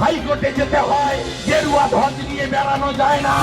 হাইকোর্টে যেতে হয় গেরুয়া ধ্বজ নিয়ে বেড়ানো যায় না।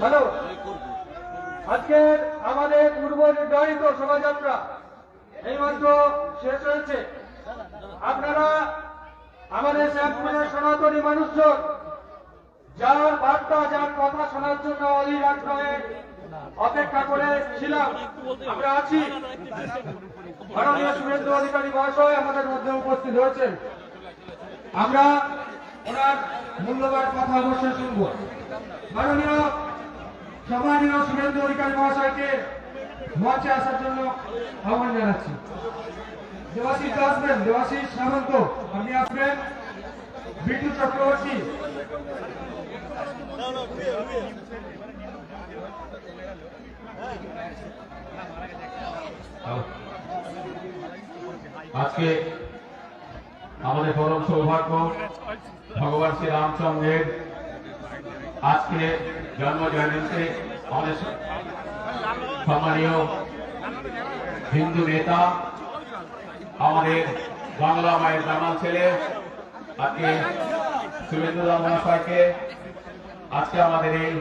হ্যালো? আজকে আমাদের পূর্ব নির্ধারিত শোভাযাত্রা এইমাত্র শেষ হয়েছে। আপনারা আমাদের শ্যামপুরের সনাতনী মানুষজন, যার বার্তা, যার কথা শোনার জন্য অধীর আগ্রহে অপেক্ষা করে ছিলাম, আমরা আছি। মাননীয় শুভেন্দু অধিকারী মহাশয় আমাদের মধ্যে উপস্থিত হয়েছেন আমরা ওনার মূল্যবান কথা অবশ্যই শুনব। মাননীয় সম্মানীয় শুভেন্দু অধিকারী মহাশয়কে মঞ্চে আসার জন্য আহ্বান জানাচ্ছি। দেবাশিস আসবেন, দেবাশিস সামন্ত, আপনি আসবেন। বিটু চক্রবর্তী। আজকে আমাদের পরম সৌভাগ্য, ভগবান শ্রী রামচন্দ্রের আজকে জন্ম জয়ন্তীতে আমাদের সম্মানীয় হিন্দু নেতা, আমাদের বাংলা মায়ের জামাল ছেলে, আজকে শুভেন্দু মহাশয়কে আজকে আমাদের এই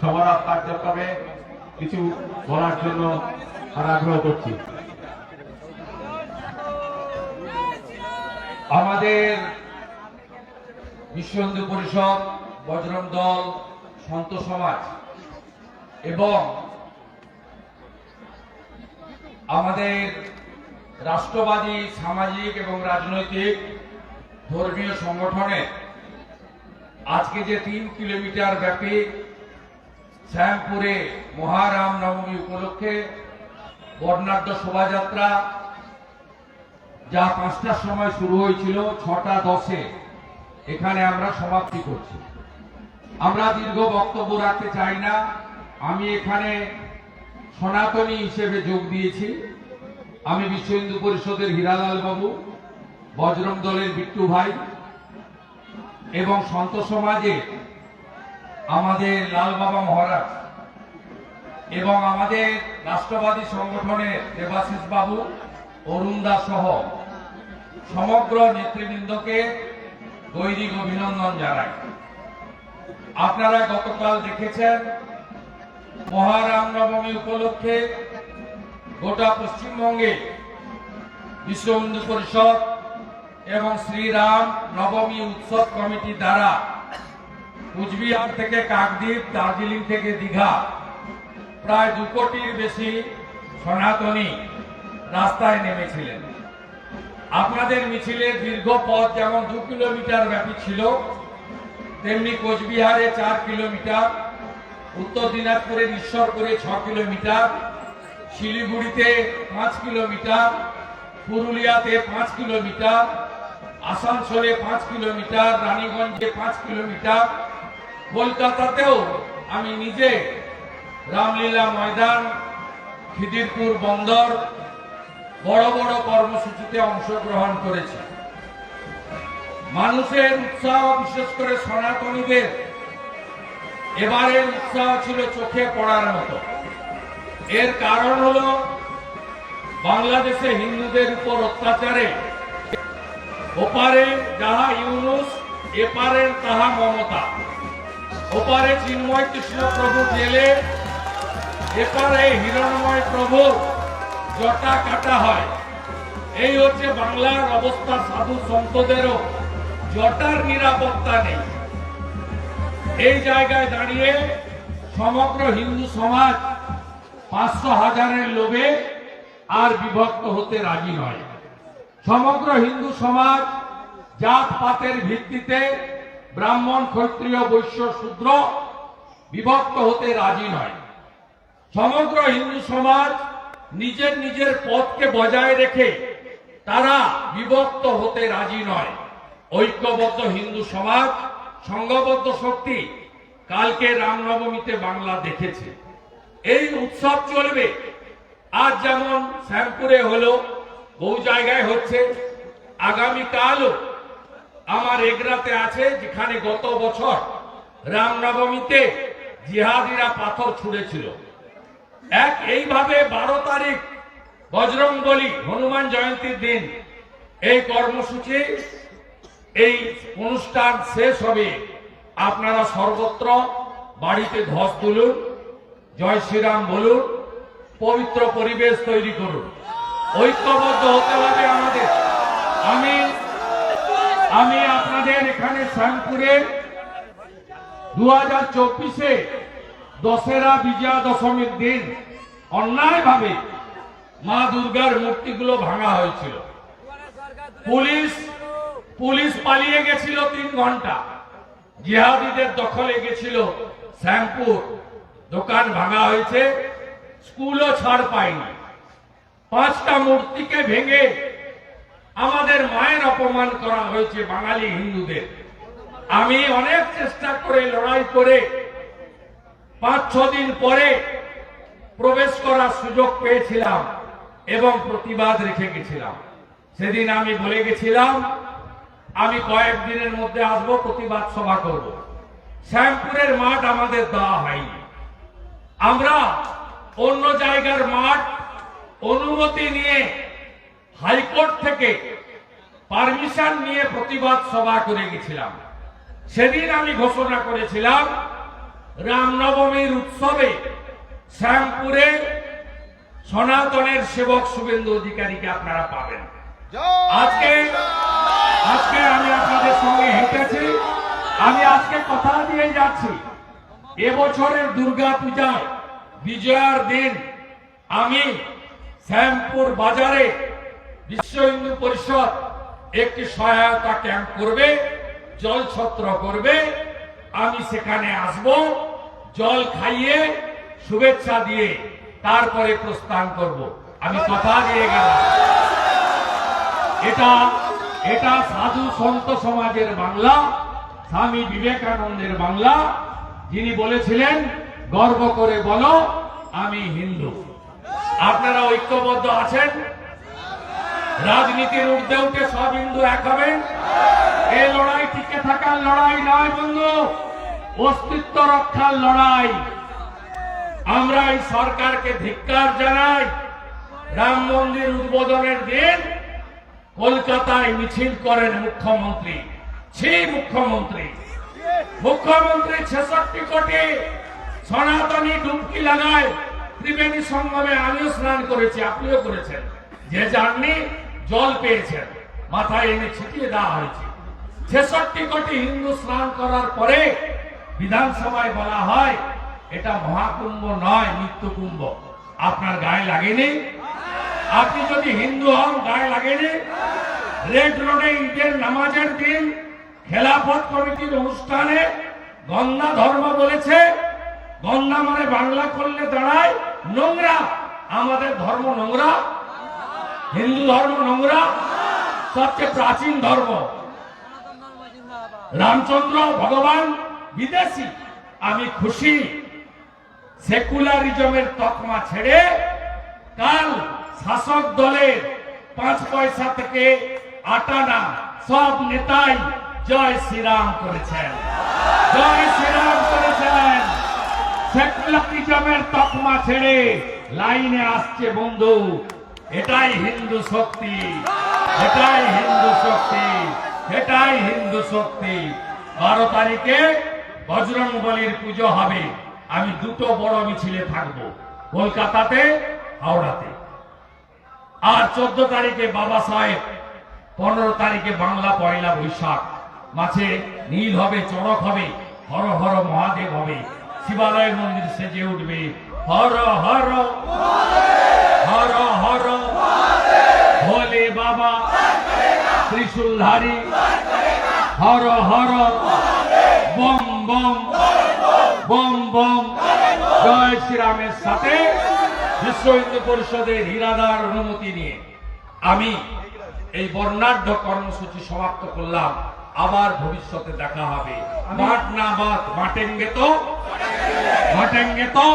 সমারোহ কার্যক্রমে কিছু বলার জন্য আর আগ্রহ করছি। আমাদের বিশ্ব হিন্দু পরিষদ বজরং দল, সন্ত সমাজ এবং আমাদের রাষ্ট্রবাদী, সামাজিক এবং রাজনৈতিক ধর্মীয় সংগঠনে আজকে যে তিন কিলোমিটার ব্যাপী শ্যামপুরে মহারাম নবমী উপলক্ষে বর্ণাঢ্য শোভাযাত্রা, যা পাঁচটার সময় শুরু হয়েছিল, ছটা দশে। এখানে আমরা সমাপ্তি করছি। আমরা দীর্ঘ বক্তব্য রাখতে চাই না। আমি এখানে সনাতনী হিসেবে যোগ দিয়েছি। আমি বিশ্ব হিন্দু পরিষদের হীরালাল বাবু, বজরং দলের বিট্টু ভাই এবং সন্ত সমাজে আমাদের লাল বাবা মহারাজ এবং আমাদের রাষ্ট্রবাদী সংগঠনের দেবাশিস বাবু, অরুণ দাস সহ সমগ্র নেতৃবৃন্দকে দৈনিক অভিনন্দন জানাই। আপনারা গতকাল দেখেছেন মহারাম নবমী উপলক্ষে গোটা পশ্চিমবঙ্গে বিশ্ব হিন্দু পরিষদ এবং শ্রীরাম নবমী উৎসব কমিটি দ্বারা কুচবিহার থেকে কাকদ্বীপ, দার্জিলিং থেকে দীঘা প্রায় দু কোটির বেশি সনাতনী রাস্তায় নেমেছিলেন। আপনাদের মিছিলের দীর্ঘ পথ যেমন দু কিলোমিটার ব্যাপী ছিল তেমনি কোচবিহারে চার কিলোমিটার, উত্তর দিনাজপুরের ঈশ্বরপুরে ছ কিলোমিটার, শিলিগুড়িতে পাঁচ কিলোমিটার, পুরুলিয়াতে পাঁচ কিলোমিটার, আসানসোলে পাঁচ কিলোমিটার, রানীগঞ্জে পাঁচ কিলোমিটার। কলকাতাতেও আমি নিজে রামলীলা ময়দান, খিদিরপুর বন্দর, বড় বড় কর্মসূচিতে অংশগ্রহণ করেছি। মানুষের উৎসাহ, বিশেষ করে সনাতনীদের, এবারের উৎসাহ ছিল চোখে পড়ার মতো। এর কারণ হলো বাংলাদেশে হিন্দুদের উপর অত্যাচারে। ওপারে যাহা ইউনুস এপারের তাহা মমতা। ওপারে চিন্ময় কৃষ্ণ প্রভু জেলে, এপারে হিরণময় প্রভু জটা কাটা হয়। এই হচ্ছে বাংলার অবস্থা সাধু সন্তদেরও। জটার নিরাপত্তা নেই। এই জায়গায় দাঁড়িয়ে সমগ্র হিন্দু সমাজ পাঁচশো হাজারের লোভে আর বিভক্ত হতে রাজি নয়। সমগ্র হিন্দু সমাজ জাত পাতের ভিত্তিতে ব্রাহ্মণ, ক্ষত্রিয়, বৈশ্য, শূদ্র বিভক্ত হতে রাজি নয়। সমগ্র হিন্দু সমাজ নিজের নিজের পথকে বজায় রেখে তারা বিভক্ত হতে রাজি নয়। ঐক্যবদ্ধ হিন্দু সমাজ, সংঘবদ্ধ শক্তি কালকে রামনবমীতে বাংলা দেখেছে। এই উৎসব চলবে। আজ যেমন শ্যামপুরে হলো, বহু জায়গায় হচ্ছে। আগামীকালও আমার এগরাতে আছে, যেখানে গত বছর রামনবমীতে জিহাদিরা পাথর ছুঁড়েছিল। এক এইভাবে বারো তারিখ বজরং বলি হনুমান জয়ন্তীর দিন। এই কর্মসূচি এই অনুষ্ঠান শেষ হবে। আপনারা সর্বত্র বাড়িতে ধস তুলুন, জয় শ্রীরাম বলুন, পবিত্র পরিবেশ তৈরি করুন। ঐক্যবদ্ধ হতে হবে আমাদের। আমি আমি আপনাদের এখানে শ্যামপুরে দু হাজার চব্বিশে দশেরা বিজয়া দশমীর দিন অন্যায়ভাবে মা দুর্গার মূর্তিগুলো ভাঙা হয়েছিল। পুলিশ পুলিশ পালিয়ে গেছিল তিন ঘণ্টা। জিহাদিদের দখলে গেছিল শ্যামপুর। দোকান ভাঙা হয়েছে, স্কুলও ছাড় পায়নি। পাঁচটা মূর্তিকে ভেঙে আমাদের মায়ের অপমান করা হয়েছে বাঙালি হিন্দুদের। আমি অনেক চেষ্টা করে লড়াই করে পাঁচ, ছ দিন পরে প্রবেশ করার সুযোগ পেয়েছিলাম এবং প্রতিবাদ রেখে গেছিলাম। সেদিন আমি বলে গেছিলাম আমি কয়েকদিনের মধ্যে আসব প্রতিবাদ সভা করব। শ্যামপুরের মাঠ আমাদের দেওয়া হয়নি। আমরা অন্য জায়গার মাঠ অনুমতি নিয়ে হাইকোর্ট থেকে পারমিশন নিয়ে প্রতিবাদ সভা করে গেছিলাম। সেদিন আমি ঘোষণা করেছিলাম রামনবমীর উৎসবে শ্যামপুরে সনাতনের সেবক শুভেন্দু অধিকারীকে আপনারা পাবেন। আজকে আজকে আমি আপনাদের সঙ্গে হেঁটেছি। আমি আজকে কথা দিয়ে যাচ্ছি। এবছরের দুর্গা পূজায় বিজয়ার দিন আমি শ্যামপুর বাজারে বিশ্ব হিন্দু পরিষদ একটি সহায়তা ক্যাম্প করবে, জলছত্র করবে। আমি সেখানে আসব, জল খাইয়ে শুভেচ্ছা দিয়ে তারপরে প্রস্থান করব। আমি কথা দিয়ে গেলাম। এটা এটা সাধু সন্ত সমাজের বাংলা, স্বামী বিবেকানন্দের বাংলা। যিনি বলেছিলেন, গর্ব করে বলো, আমি হিন্দু। আপনারা ঐক্যবদ্ধ আছেন? রাজনীতির ঊর্ধ্বে উঠে সব হিন্দু এক হবেন? এই লড়াই টিকে থাকার লড়াই নয়, বন্ধু। অস্তিত্ব রক্ষার লড়াই। আমরা এই সরকারকে ধিক্কার জানাই, রাম মন্দির উদ্বোধনের দিন কলকাতায় মিছিল করেন মুখ্যমন্ত্রী। ছি, মুখ্যমন্ত্রী। মুখ্যমন্ত্রী ছেষট্টি কোটি সনাতনী ডুবকি লাগায় ত্রিবেণী সঙ্গমে আমিও স্নান করেছি, আপনিও করেছেন। যে যাননি, জল পেয়েছেন। মাথায় এনে ছিটিয়ে দেওয়া হয়েছে। ছেষট্টি কোটি হিন্দু স্নান করার পরে বিধানসভায় বলা হয়, এটা মহাকুম্ভ নয়, নিত্যকুম্ভ। আপনার গায়ে লাগেনি? আপনি যদি হিন্দু হন, গায়ে লাগেনি রেড রোডে ঈদের নামাজের দিন খেলাফত কমিটির অনুষ্ঠানে গঙ্গা ধর্ম বলেছে। গঙ্গা মানে বাংলা করলে দাঁড়ায়, নোংরা। আমাদের ধর্ম নোংরা। হিন্দু ধর্ম নোংরা। সবচেয়ে প্রাচীন ধর্ম। রামচন্দ্র ভগবান বিদেশি। আমি খুশি। সেকুলারিজমের তকমা ছেড়ে কাল শাসক দলের পাঁচ পয়সা থেকে আটানা সব নেতাই জয় শ্রীরাম করেছেন। জয় শ্রীরাম করেছেন। তকমা ছেড়ে লাইনে আসছে বন্ধু। এটাই হিন্দু শক্তি। এটাই হিন্দু শক্তি। এটাই হিন্দু শক্তি। বারো তারিখে বজরং বলির পুজো হবে। আমি দুটো বড় মিছিলে থাকব। কলকাতাতে, হাওড়াতে। আর চোদ্দ তারিখে বাবা সাহেব, পনেরো তারিখে বাংলা পয়লা বৈশাখ। মাঝে নীল হবে, চড়ক হবে, হর হর মহাদেব হবে। শিবালয়ের মন্দির সেজে উঠবে। হর হর হর হর ভোলে বাবা। ত্রিশূলধারী হর হর বম বম বম বম। জয় শ্রীরামের সাথে। বিশ্ব হিন্দু পরিষদের হীরাদার অনুমতি নিয়ে আমি এই বর্ণাঢ্য কর্মসূচি সমাপ্ত করলাম। আবার ভবিষ্যতে দেখা হবে। মাঠ না মাঠ মাটেঙ্গে তো? মাটেঙ্গে তো?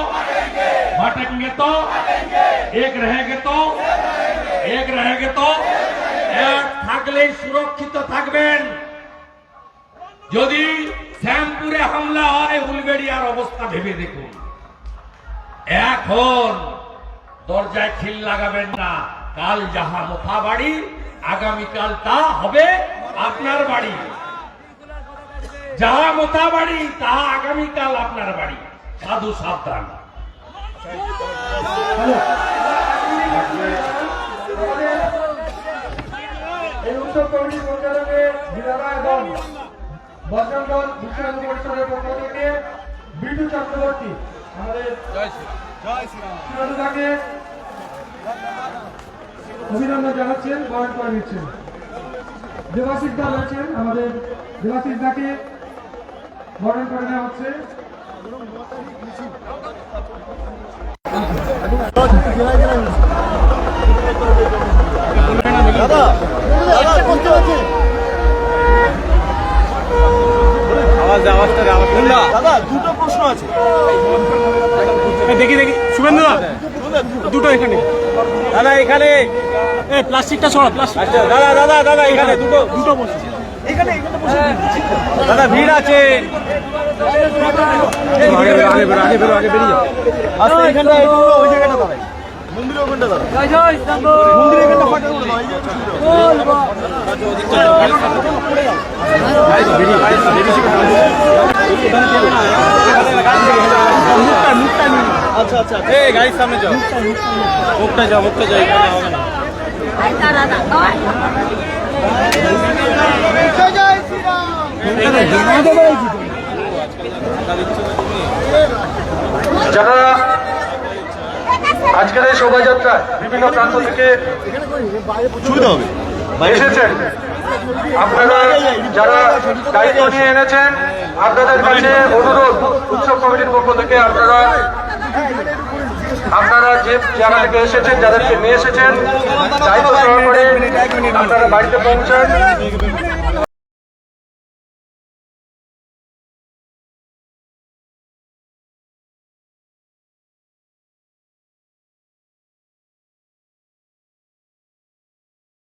মাটেঙ্গে তো? এক রেগে তো? এক রেগে তো? এক থাকলেই সুরক্ষিত থাকবেন। যদি শ্যামপুরে হামলা হয় উলবেড়িয়ার অবস্থা ভেবে দেখুন। এখন দরজায় খিল লাগাবেন না। কাল যাহা মোথা বাড়ি আগামীকাল তা হবে আপনার বাড়ি। যাহা মোথা বাড়ি তাহা আগামীকাল আপনার বাড়ি। সাধু সাবধান। এই উৎসব কমিটির পরিচালকে হীরারায় দল বজরং অভিনন্দন জানাচ্ছেন বরণ করে নিচ্ছেন। দেবাশিস দা রয়েছেন আমাদের দেবাশিস দাকে বরণ করে নেওয়া হচ্ছে। দাদা দুটো প্রশ্ন আছে। দেখি দেখি। শুভেন্দু দুটো এখানে। দাদা এখানে এ প্লাস্টিকটা ছড়া প্লাস্টিক। আচ্ছা দাদা দাদা দাদা এখানে দুটো। দুটো বসে এখানে এখানে বসে দাদা ভিড় আছে। আগে বেরো আগে বেরো আগে বেরো আগে বেরিয়ে যাও। আস্তে এখানটা ওই জায়গাটা দাঁড়াই মন্দিরের ওখানটা দাঁড়াই মন্দিরের এখানটা ফাঁকা করে দাও, এই যে একটু ভিড় হবে। আচ্ছা আচ্ছা এই গাড়ির সামনে যাও মুখটা যাও মুখটা যাও এখানে হবে না. যারা আজকের এই শোভাযাত্রায় বিভিন্ন প্রান্ত থেকে এসেছেন, আপনারা যারা দায়িত্ব নিয়ে এনেছেন, আপনাদের কাছে অনুরোধ উৎসব কমিটির পক্ষ থেকে আপনারা আপনারা যে জায়গা থেকে এসেছেন যাদেরকে নিয়ে এসেছেন দায়িত্ব সহকারে আপনারা বাড়িতে পৌঁছান।